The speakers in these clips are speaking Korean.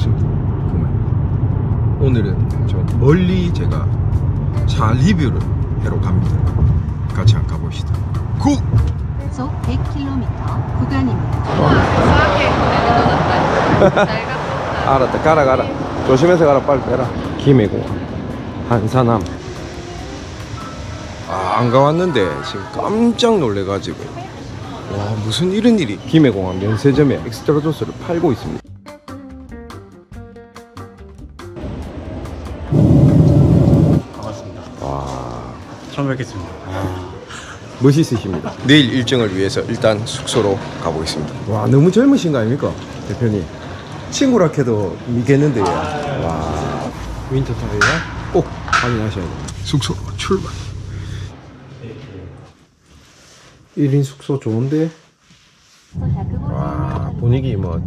반갑습니다. 그만. 오늘은 저 멀리 제가 차 리뷰를 하러 갑니다. 같이 한번 가봅시다. 고! 속 100km 구간입니다. 알았다. 가라 가라. 조심해서 가라. 빨리 빼라. 김해공항 한사남. 아, 안 가왔는데 지금 깜짝 놀래가지고 와 무슨 이런 일이 김해공항 면세점에 엑스트라 조스를 팔고 있습니다. 처음 뵙겠습니다. 아, 멋있으십니다. 내일 일정을 위해서 일단 숙소로 가보겠습니다. 와 너무 젊으신 거 아닙니까 대표님? 친구라 해도 미겠는데요. 와 윈터 타이어 꼭 확인하셔야 돼요. 숙소 출발. 1인 숙소 좋은데 와 분위기 뭐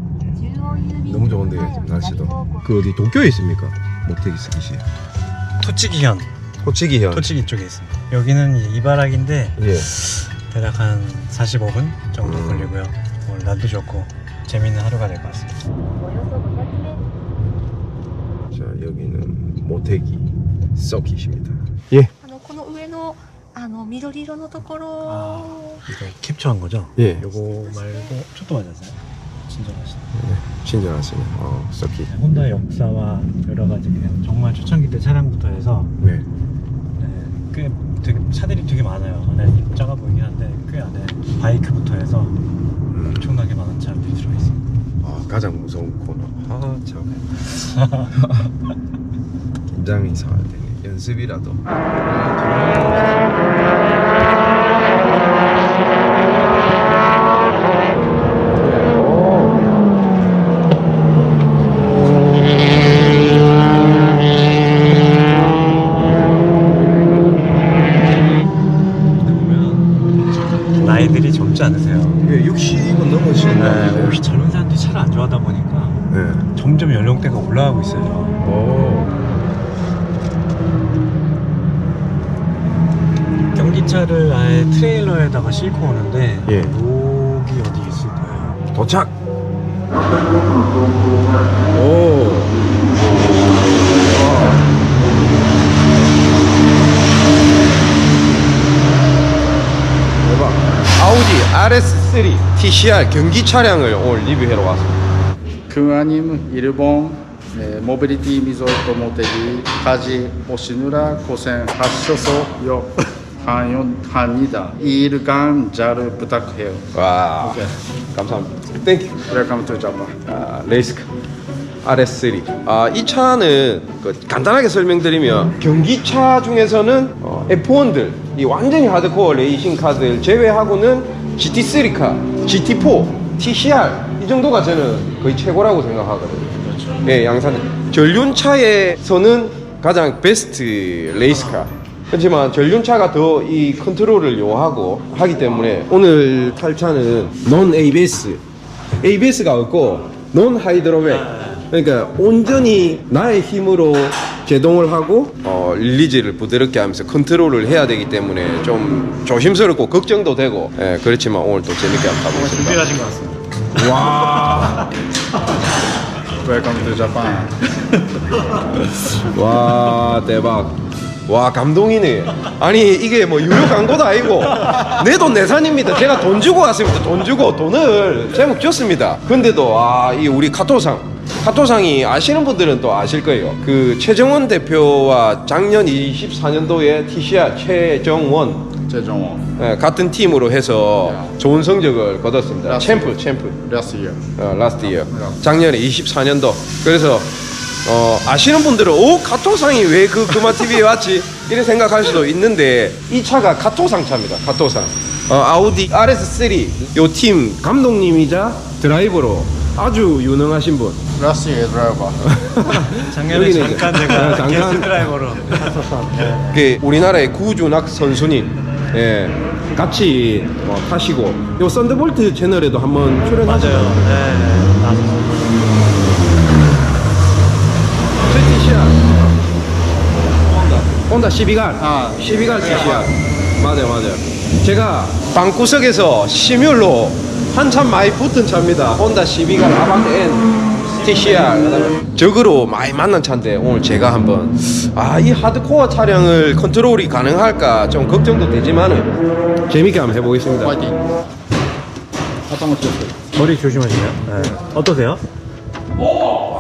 너무 좋은데 날씨도 그 어디 도쿄에 있습니까? 모테기 스키시 토치기현, 호치기현 토치기 쪽에 있습니다. 여기는 이제 이바라기인데 예 대략 한 45분 정도 음. 걸리고요. 오늘 날도 좋고 재밌는 하루가 될 것 같습니다. 자 여기는 모테기 서킷입니다. 예 あのこの上のあの緑色のところ、 아, 이거 캡처한 거죠? 예. 요거 말고 초도 맞았어요. 친절하시네. 친절하시네. 어 서킷. 혼다의 역사와 여러 가지 그냥 정말 초창기 때 차량부터 해서 네. 네, 꽤 되게 차들이 되게 많아요. 안에 작아 보이긴 한데 꽤 안에 바이크부터 해서 음. 엄청나게 많은 차들이 들어있어요. 아 가장 무서운 코너. 아 참. 긴장이 상할 테네. 연습이라도. 보면 나이들이 젊지 않으세요. 예, 60은 넘으시는 것 네, 같은데. 혹시 젊은 사람들이 차를 안 좋아하다 보니까 네. 점점 연령대가 올라가고 있어요. 오. 경기차를 아예 트랙터에다가 싣고 오는데 예. 여기 어디 있을 거예요. 도착. 오. 대박. 아우디 RS3 TCR 경기 차량을 오늘 리뷰하러 왔습니다. 그 교황님 일본 네, 모빌리티 미솔토 모델까지 오시느라 고생하셔서요. 환영합니다. 일간 잘 부탁해요. 와. 오케이. 감사합니다. 땡큐. 웰컴 투 자바. 아, 레이스카 RS3. 아, 이 차는 그 간단하게 설명드리면 경기차 중에서는 어, F1들, 이 완전히 하드코어 레이싱 카들 제외하고는 GT3 카, GT4, TCR 이 정도가 저는 거의 최고라고 생각하거든요. 그렇죠. 네, 예, 양산 전륜차에서는 가장 베스트 레이스카 그렇지만 전륜차가 더 이 컨트롤을 요하고 하기 때문에 오늘 탈 차는 논 ABS ABS가 없고 논 하이드로백. 그러니까 온전히 나의 힘으로 제동을 하고 어, 릴리즈를 부드럽게 하면서 컨트롤을 해야 되기 때문에 좀 조심스럽고 걱정도 되고. 예, 그렇지만 오늘 또 재밌게 한번 가보겠습니다. 준비하신 것 같습니다. 와, Welcome to Japan. 와 대박 와 감동이네. 아니 이게 뭐 유료 광고도 아니고 내 돈 내산입니다. 제가 돈 주고 왔습니다. 돈 주고 돈을 제목 줬습니다. 근데도 아이 우리 카토상 카토상이 아시는 분들은 또 아실 거예요. 그 최정원 대표와 작년 24년도에 TCR 최정원. 제정원. 예, 같은 팀으로 해서 좋은 성적을 거뒀습니다. 챔프 챔프. Last year. 어, 라스트 이어 작년에 24년도. 그래서 어, 아시는 분들은 오 카토상이 왜 그 금화 TV에 왔지? 이런 생각할 수도 있는데 이 차가 카토상 차입니다 카토상. 어, 아우디 RS3 요 팀 감독님이자 드라이버로 아주 유능하신 분. year driver. 작년에 여기는 잠깐 제가 어, 잠깐. 게스트 드라이버로 그 우리나라의 구준학 선수님. 예, 같이 뭐 타시고 요 썬더볼트 채널에도 한번 출연하셨죠 맞아요. 네, 나섰어요. TCR 혼다. 12갈 아. 12갈 TCR 맞아요 맞아요. 제가 방구석에서 시뮬로 한참 많이 붙은 차입니다. 혼다 12갈 아반떼 N TCR 적으로 많이 만난 차인데 오늘 제가 한번 아 이 하드코어 차량을 컨트롤이 가능할까 좀 걱정도 되지만은 재밌게 한번 해보겠습니다. 파이팅. 바탕을 쳤어요. 머리 조심하세요. 네. 어떠세요? 오!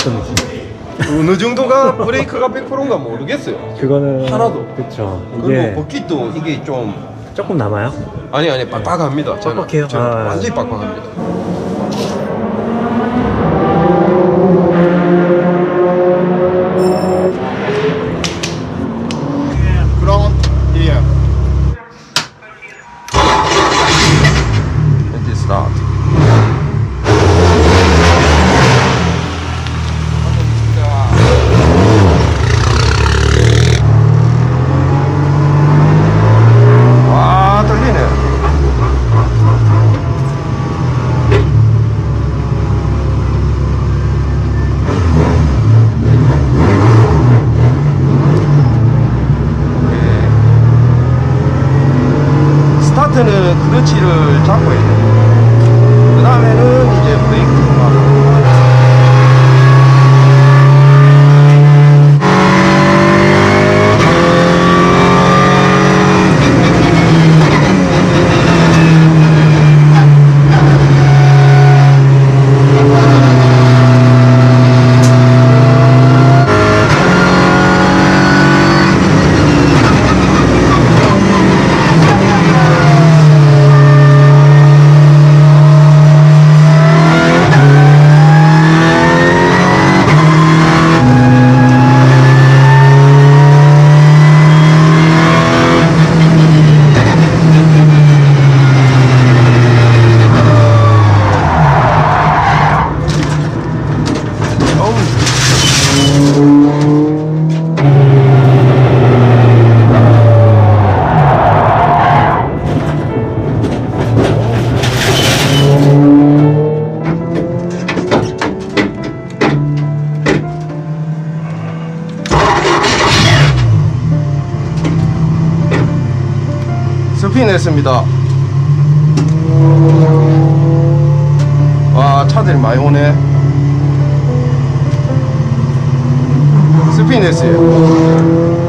어떤 느낌? 어느 정도가 브레이크가 100%인가 모르겠어요. 그거는 하나도. 그쵸. 그리고 버킷도 이게 좀 조금 남아요. 아니 아니 빡빡합니다. 저는, 빡빡해요? 저는 아. 완전히 빡빡합니다. 와 차들이 많이 오네. 스피ン했어요.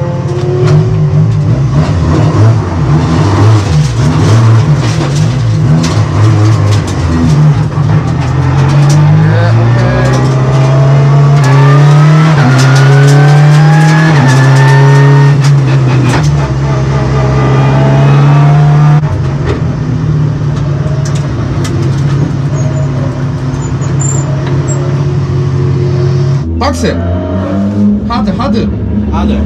빡세 하드 하드 하드.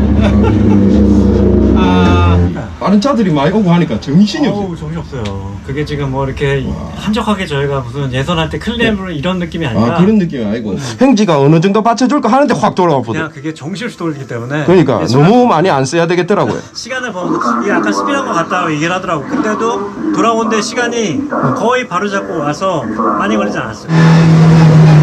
아. 다른 차들이 많이 오고 하니까 정신이 없어 어우 정신 없어요. 그게 지금 뭐 이렇게 한적하게 저희가 무슨 예선할 때 클램으로 이런 느낌이 아니라 아 그런 느낌이 아니고 행지가 어느 정도 받쳐줄까 하는데 확 돌아와 그냥 보다 그게 정신없이 돌리기 때문에 그러니까 이게 너무 많이 안 써야 되겠더라고요 시간을 보면서 이게 약간 스피드한 것 같다고 얘기를 하더라고. 근데도 돌아오는데 시간이 거의 바로 잡고 와서 많이 걸리지 않았어요.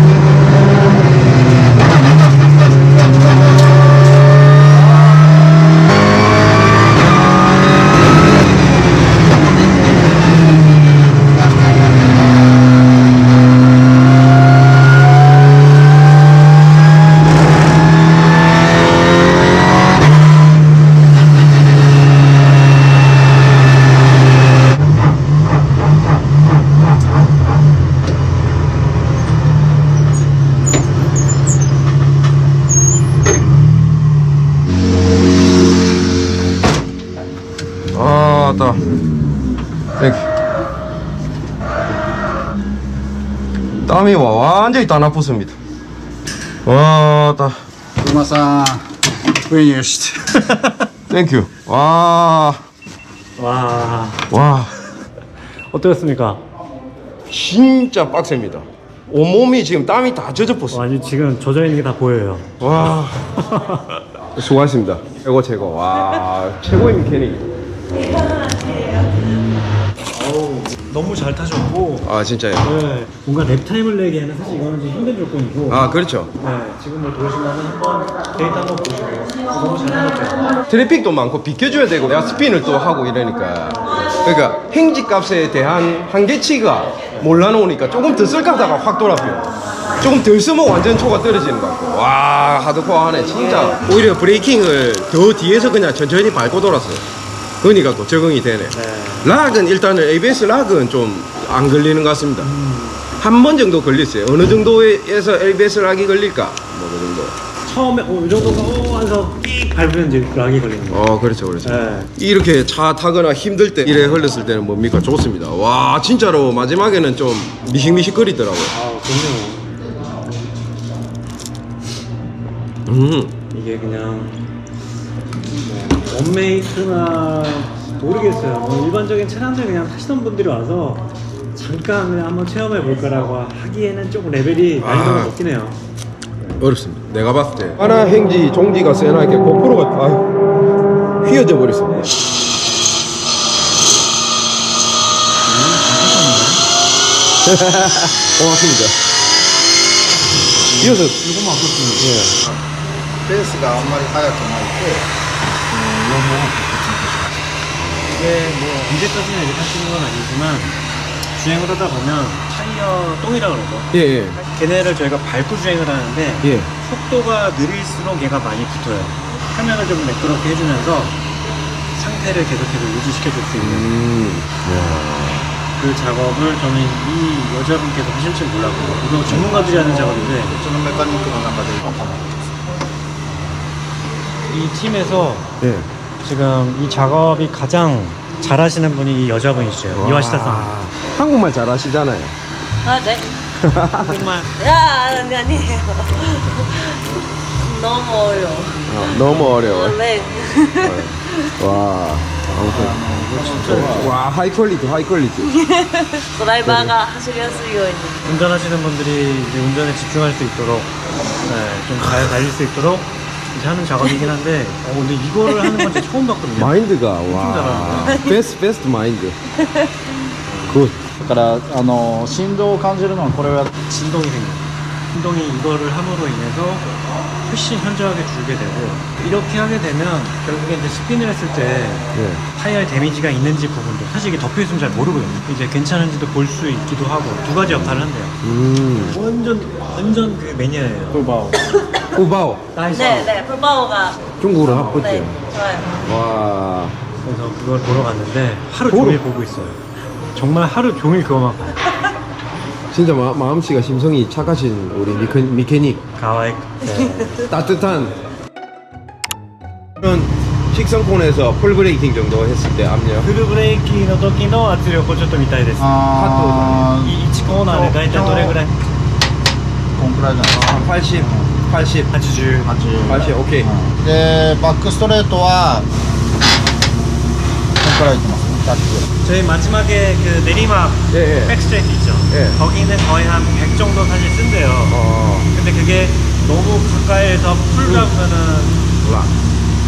아따 땡큐 땀이 와 일단 나쁘습니다. 와, 따. 구마상, 웨이어시트. 땡큐. 와, 와 와. 어떠셨습니까? 진짜 빡셉니다. 온몸이 지금 땀이 다 젖어버렸어. 아니 지금 젖어 있는 게 다 보여요. 와. 수고하셨습니다. 최고, 최고. 와, 최고의 미케닉. 너무 잘 타셨고. 아 진짜요? 네, 뭔가 랩 타임을 내기에는 사실 이거는 좀 힘든 조건이고. 아 그렇죠. 네, 지금 뭐 도시면은 한번 데이트 한번 보시고. 너무 잘 타셨죠? 트래픽도 많고 비켜줘야 되고 내가 스핀을 또 하고 이러니까. 그러니까 행지 값에 대한 한계치가 몰라놓으니까 조금 더 쓸까 하다가 확 돌아버려 조금 덜 쓰면 완전 초가 떨어지는 것 같고. 와 하드코어 하네 진짜. 오히려 브레이킹을 더 뒤에서 그냥 천천히 밟고 돌았어요 그러니까 또 적응이 되네. 락은 일단은 ABS 락은 좀 안 걸리는 것 같습니다. 한 번 정도 걸렸어요. 어느 정도에서 ABS 락이 걸릴까? 뭐 그 정도. 처음에 어, 이 정도가 어 하면서 삑 밟으면 이제 락이 걸리는 거예요. 어 그렇죠 그렇죠. 네. 이렇게 차 타거나 힘들 때 이래 흘렸을 때는 뭡니까? 좋습니다. 와 진짜로 마지막에는 좀 미식미식거리더라고요. 아 좋네요. 음. 이게 그냥 뭐 원메이트나 모르겠어요. 뭐 일반적인 차량들 그냥 타시던 분들이 와서 잠깐 그냥 한번 체험해 볼까라고 하기에는 조금 레벨이 난이도가 아. 높긴 해요. 어렵습니다. 내가 봤을 때 하나 행지 종지가 세나 이렇게 거꾸로가 아유, 휘어져 버렸어. 네. 고맙습니다. 이어서 조금만 예. 베이스가 한 마리 하얗게 나 있고 그러면 이게 뭐 언제까지는 이렇게 하시는 건 아니지만 주행을 하다 보면 타이어 똥이라 그러죠. 예, 예. 걔네를 저희가 밟고 주행을 하는데 예. 속도가 느릴수록 얘가 많이 붙어요. 화면을 좀 매끄럽게 해주면서 상태를 계속해서 유지시켜줄 수 있는 음. 와. 그 작업을 저는 이 여자분께서 하실 줄 몰랐고 이거 전문가들이 하는 작업인데 어, 저는 메카닉 그만 안 받을 이 팀에서 예. 지금 이 작업이 가장 잘하시는 분이 이 여자분이시죠. 이와시타 와, 상. 한국말 잘하시잖아요. 아, 네. 정말 야, 아니, 아니에요. 너무 어려워. 어, 너무 어려워요. 아, 네. 어, 와. 아무튼 아, 뭐 와 하이 퀄리티 하이 퀄리티. 드라이버가 네. 하시면서 요니 운전하시는 분들이 이제 운전에 집중할 수 있도록 네, 좀 잘 달릴 수 있도록 이제 하는 작업이긴 한데 어, 근데 이거를 하는 건 진짜 처음 봤거든요 마인드가 와. 베스트 베스트 마인드. 굿. だからあの振動を感じるのはこれは 진동이 생겨요 진동이 이거를 함으로 인해서 훨씬 현저하게 줄게 되고 이렇게 하게 되면 결국에 이제 스핀을 했을 때 예. 타이어에 데미지가 있는지 부분도 사실 이게 덮여 있으면 잘 모르거든요. 이제 괜찮은지도 볼 수 있기도 하고 두 가지 역할을 한대요. 음. 완전 완전 그 매니아예요. 꿀바오 우바오. 나이스. 네, 네. 풀바오가 중국어로 합쳤죠. 네, 좋아요. 와. 그래서 그걸 보러 갔는데 하루 보러? 종일 보고 있어요. 정말 하루 종일 그거만 봐요. 진짜 마, 마음씨가 심성이 착하신 우리 미케, 미케닉. 가와이. 네. 따뜻한. 이런 식성콘에서 풀 브레이킹 정도 했을 때 압력. フルブレーキの時の圧力をちょっと見たいです。あー1コーナーで大体どれぐらいこんくらいじゃないですか 80, 80, 80 80, 오케이. でバックストレートはこんくらいいってます ね100 저희 마지막에 그 내리막 예, 예. 백스트레이트 있죠. 예. 거기는 거의 한 100 정도 사실 쓴대요. 어, 근데 그게 너무 가까이에서 풀 잡으면은 몰라.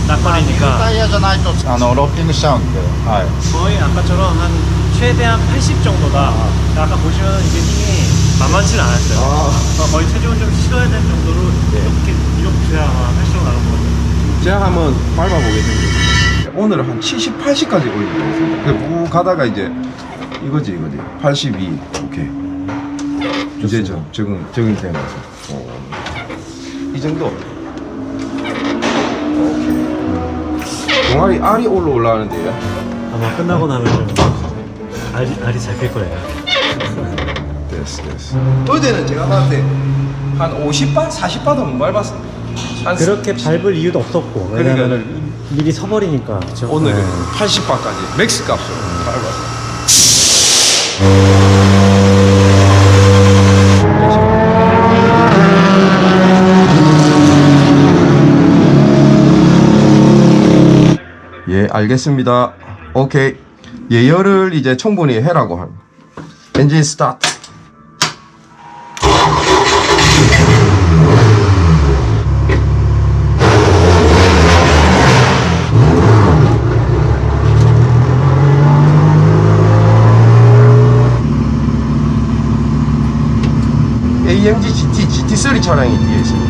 タ 낙관이니까 イヤじゃないとあのロッキングしちゃうんで、はい、 거의 아까처럼 한 최대한 80 정도다. 아까 보시면 이게 힘이 만만치 는 않았어요. 아. 어, 거의 체중을 좀 실어야 되는 정도로 이렇게 이렇게 해야 80 정도 나온 것 같아요. 제가 한번 밟아보겠습니다. 오늘은 한 70, 80까지 올리겠습니다. 그쭉 가다가 이제 이거지 이거지. 82. 오케이. 이제 저 적응 적응이 된 거죠. 어. 이 정도. 동아리 알이 올라 올라가는데요. 아마 끝나고 나면 좀 알이, 알이 잡힐 거예요. 됐어 됐어. 어제는 제가 봤을 때한 50바, 40바도 못 밟았습니다. 한 그렇게 밟을 이유도 없었고 왜냐면은 미리 서버리니까 그쵸? 오늘은 네. 80바까지 맥스 값으로 밟았어요. 예, 알겠습니다. 오케이. 예열을 이제 충분히 해라고 합니다. 엔진 스타트. AMG GT, GT3 차량이 뒤에 있어요.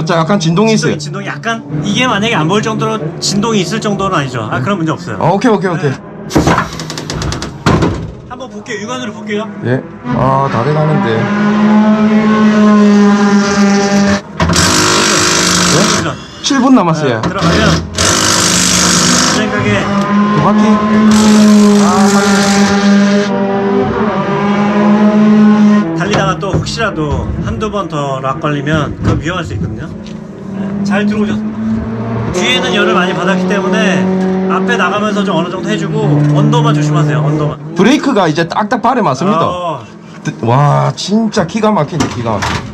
저 약간 진동이 있어요. 진동이 약간 이게 만약에 안 보일 정도로 진동이 있을 정도는 아니죠. 아 그런 문제 없어요. 어, 오케이, 오케이, 오케이. 한번 볼게요. 육안으로 볼게요. 예. 아, 다 돼가는데. 이런. 7분 남았어요. 네, 들어가면 제 생각에 두 바퀴. 달리다가 또 혹시라도 한두 번 더 락 걸리면 그거 위험할 수 있거든요. 네, 잘 들어오셨습니다. 뒤에는 열을 많이 받았기 때문에 앞에 나가면서 좀 어느 정도 해주고 언더만 조심하세요. 언더만. 브레이크가 이제 딱딱 발에 맞습니다. 어, 와, 진짜 기가 막히네, 기가 막히네.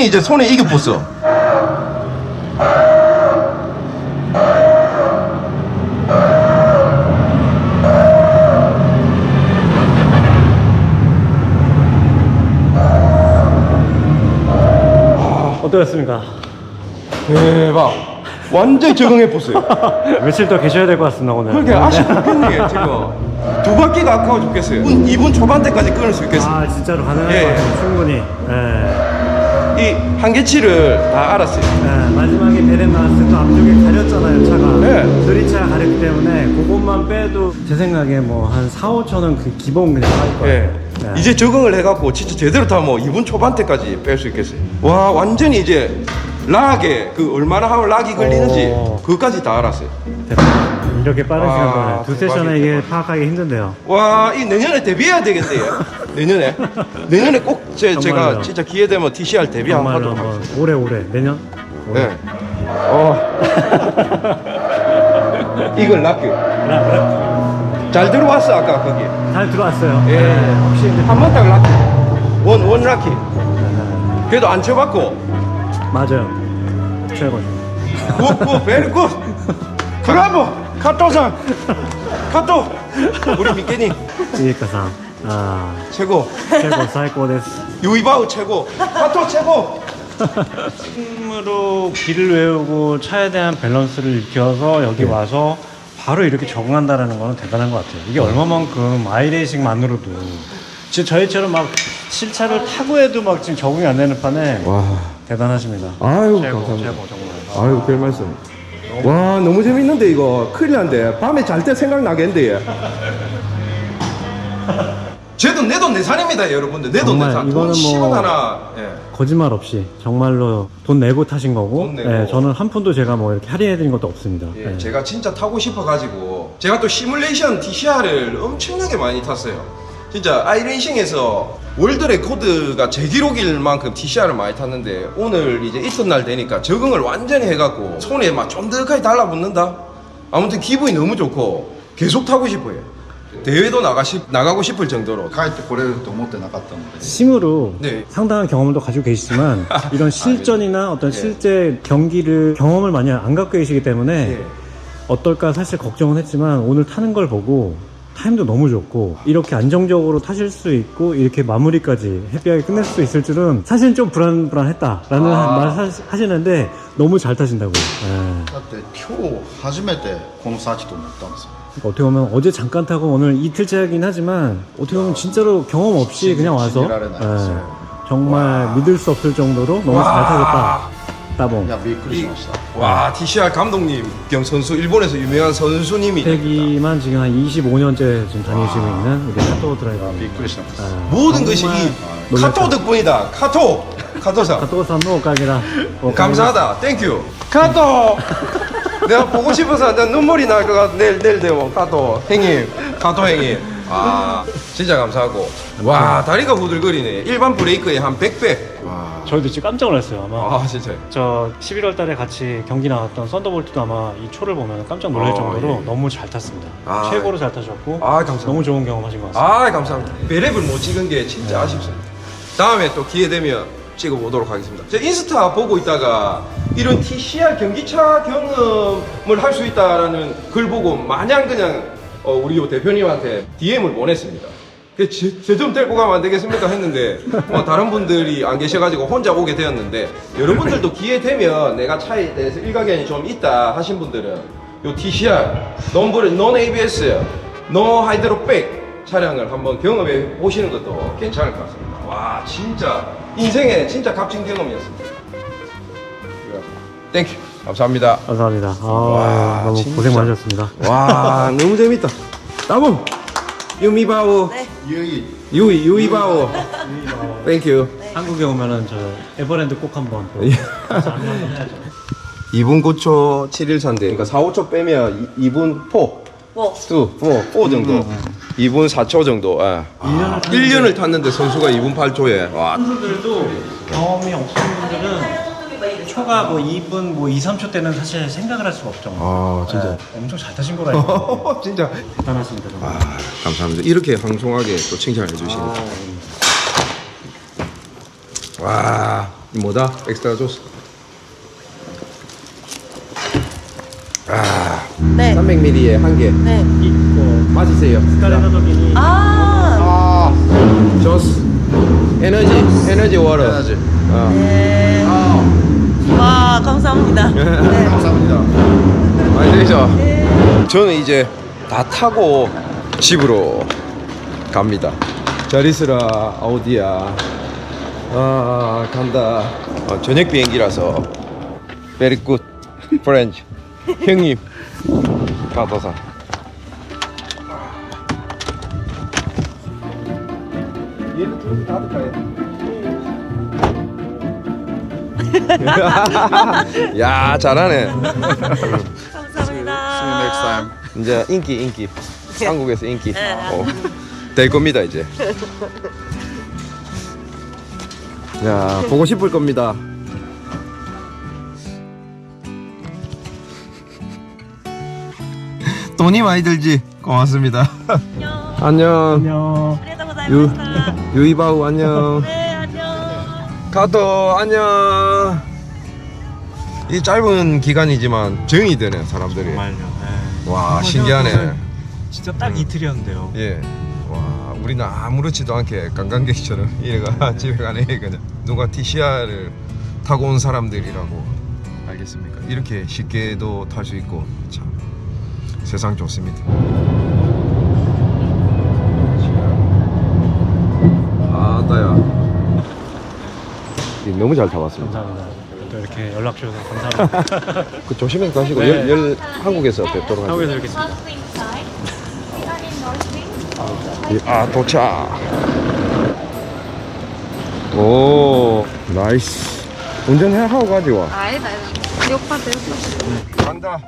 완전히 이제 손에 이겨봤어. 어떠셨습니까? 대박. 완전히 적응해봤어요. 며칠 더 계셔야 될 것 같습니다 오늘. 그렇게 아쉽고 죽겠네, 지금. 두 바퀴가 아까워 죽겠어요. 2분 초반대까지 끊을 수 있겠어요. 아 진짜로 가능할 예. 것 같아요 충분히. 예. 이 한계치를 다 알았어요. 예, 마지막에 베렌 나왔을 때 앞쪽에 가렸잖아요 차가 네. 드리차가 가렸기 때문에 그것만 빼도 제 생각에 뭐 한 4, 5천은 그 기본 그냥 할 거예요 예. 네. 이제 적응을 해갖고 진짜 제대로 타면 뭐 2분 초반대까지 뺄 수 있겠어요. 와, 완전히 이제 락에 그 얼마나 하면 락이 걸리는지 오. 그것까지 다 알았어요. 됐다. 이렇게 빠른 아, 시간 동안에 두 세션에 대박이다. 이게 파악하기 힘든데요 와, 이 내년에 데뷔해야 되겠네요. 내년에. 내년에 꼭 제, 제가 정말요. 진짜 기회 되면 TCR 데뷔 한번 정말로 하도록 한번 하겠습니다. 올해 올해 내년 네. 어. 이걸 락교. 잘 들어왔어, 아까 거기. 잘 들어왔어요 예. 네, 혹시 이제 한번 딱 락키. 원, 원 락키. 그래도 안 쳐봤고. 맞아요 최고죠 굿, 굿, 베리 굿. 브라보! 카토상! 카토! 우리 미케니 이익가상 아 최고. 데스 유이바우 최고. 카토 최고. 힘으로 길을 외우고 차에 대한 밸런스를 익혀서 여기 네. 와서 바로 이렇게 적응한다라는 거는 대단한 것 같아요. 이게 얼마만큼 아이레이싱만으로도 지금 저희처럼 막 실차를 타고 해도 막 지금 적응이 안 되는 판에 와. 대단하십니다. 아유, 최고, 감사합니다. 최고 정말. 아유, 별 말씀. 와, 너무 재밌는데, 이거. 큰일 난데. 밤에 잘 때 생각나겠는데, 얘. 쟤도 내 돈 내산입니다, 여러분들. 내 돈 정말 내산. 이거는 돈 10원 뭐- 하나. 예. 거짓말 없이 정말로 돈 내고 타신 거고, 돈 내고. 예, 저는 한 푼도 제가 뭐 이렇게 할인해 드린 것도 없습니다. 예, 예. 제가 진짜 타고 싶어가지고 제가 또 시뮬레이션 TCR을 엄청나게 많이 탔어요. 진짜 아이레이싱에서 월드 레코드가 제 기록일 만큼 TCR을 많이 탔는데 오늘 이제 이튿날 되니까 적응을 완전히 해갖고 손에 막 쫀득하게 달라붙는다. 아무튼 기분이 너무 좋고 계속 타고 싶어요. 대회도 나가시, 나가고 싶을 정도로 帰ってこれると思ってなかったので 심으로 네. 상당한 경험을 또 가지고 계시지만 이런 실전이나 어떤 네. 실제 경기를 경험을 많이 안 갖고 계시기 때문에 예. 어떨까 사실 걱정은 했지만 오늘 타는 걸 보고 타임도 너무 좋고 이렇게 안정적으로 타실 수 있고 이렇게 마무리까지 해피하게 끝낼 수 있을 줄은 사실 좀 불안불안했다라는 아. 말 하- 하시는데 너무 잘 타신다고. 예. だって今日初めてこのサーキット乗ったんですよ 그러니까 어떻게 보면 어제 잠깐 타고 오늘 이틀째이긴 하지만 어떻게 보면 진짜로 경험 없이 그냥 와서 신기하네. 예. 정말 믿을 수 없을 정도로 너무 잘 타겠다. 따봉. 야, 미끄러졌어. 와 TCR 감독님 겸 선수 일본에서 유명한 선수님이 태기만 지금 한 25년째 지금 다니시고 있는 우리 카토 드라이버. 미끄러졌어. 아, 모든 것이 이 카톡 덕분이다. 카톡 카톡사. 카토 산노 오카게라. 감사하다. 땡큐 카톡 내가 보고 싶어서 내 눈물이 날 것 같아. 내일 내일 되면 카톡 행님. 카톡 행님. 아 진짜 감사하고. 와 다리가 후들거리네. 일반 브레이크의 한 100배. 와. 저희도 지금 깜짝 놀랐어요. 아마 아 진짜. 저 11월 달에 같이 경기 나왔던 썬더볼트도 아마 이 초를 보면 깜짝 놀랄 아, 정도로 예. 너무 잘 탔습니다. 아, 최고로 잘 타셨고 아 감사합니다. 너무 좋은 경험 하신 것 같습니다. 아 감사합니다. 베랩을 못 찍은 게 진짜 아쉽습니다. 다음에 또 기회 되면 찍어보도록 하겠습니다. 제가 인스타 보고 있다가 이런 TCR 경기차 경험을 할 수 있다라는 글 보고 마냥 그냥 어, 우리 요 대표님한테 DM을 보냈습니다. 제좀 데리고 가면 안 되겠습니까 했는데 뭐 다른 분들이 안 계셔가지고 혼자 오게 되었는데 여러분들도 기회 되면 내가 차에 대해서 일가견이 좀 있다 하신 분들은 요 TCR 논브레 논 ABS 노 하이드로백 차량을 한번 경험해 보시는 것도 괜찮을 것 같습니다. 와 진짜 인생의 진짜 값진 경험이었습니다. 땡큐 감사합니다. 감사합니다. 아, 와, 너무 진짜. 고생 많으셨습니다. 와 너무 재밌다. 따봉 유미바오 네. ゆい 유이 유이바오 땡큐. 한국에 오면은 저 에버랜드 꼭 한번 해야죠. 2분 9초 713대 그러니까 4, 5초 빼면 2, 분 4, 뭐 2, 4, 4 정도 2분 4초 정도 예. 아, 1년을 탔는데 선수가 2분 8초에 와 선수들도 경험이 없으신 분들은 초가 뭐 2분 뭐 2, 3초 때는 사실 생각을 할 수가 없죠. 아, 진짜. 네, 엄청 잘 타신 거라. 진짜 대단하십니다. 정말. 아, 감사합니다 이렇게 방송하게 또 칭찬해 주시니까 아, 와 이 뭐다? 엑스트라 조스. 아, 네. 300ml에 한 개. 네. 이거 맞으세요. 스카레 아. 아, 조스. 에너지, 에너지 워터. 해야지. 어. 네. 되죠? 저는 이제 다 타고 집으로 갑니다. 잘 있으라, 아우디야. 아, 간다. 어, 저녁 비행기라서. Very good. French. 형님. 가도사. 얘를 들어서 닫을까요? 야, 잘하네. time. 이제 인기 인기. 한국에서 인기. 네. 어, 될 겁니다 이제. 야 보고 싶을 겁니다. 돈이 많이 들지? 고맙습니다. 안녕. 안녕. 안녕. 유이바우 안녕. 네, 안녕. 가도 안녕. 이 짧은 기간이지만 정이 되네 사람들이. 정말요. 네. 와 신기하네 생각해보면 진짜 딱 이틀이었는데요. 예. 와, 우리는 아무렇지도 않게 관광객처럼 이래가 집에 가네 그냥 누가 TCR을 타고 온 사람들이라고 알겠습니까? 이렇게 쉽게도 탈 수 있고 참 세상 좋습니다. 아따야. 너무 잘 타봤습니다. 감사합니다. 또 이렇게 연락 주셔서 감사합니다. 그 조심해서 가시고 네. 열, 열 한국에서 뵙도록. 한국에서 뵙겠습니다. 아 도착. 오 나이스. 운전해 하고 가지 와. 아니다. 이 오빠 들고. 간다.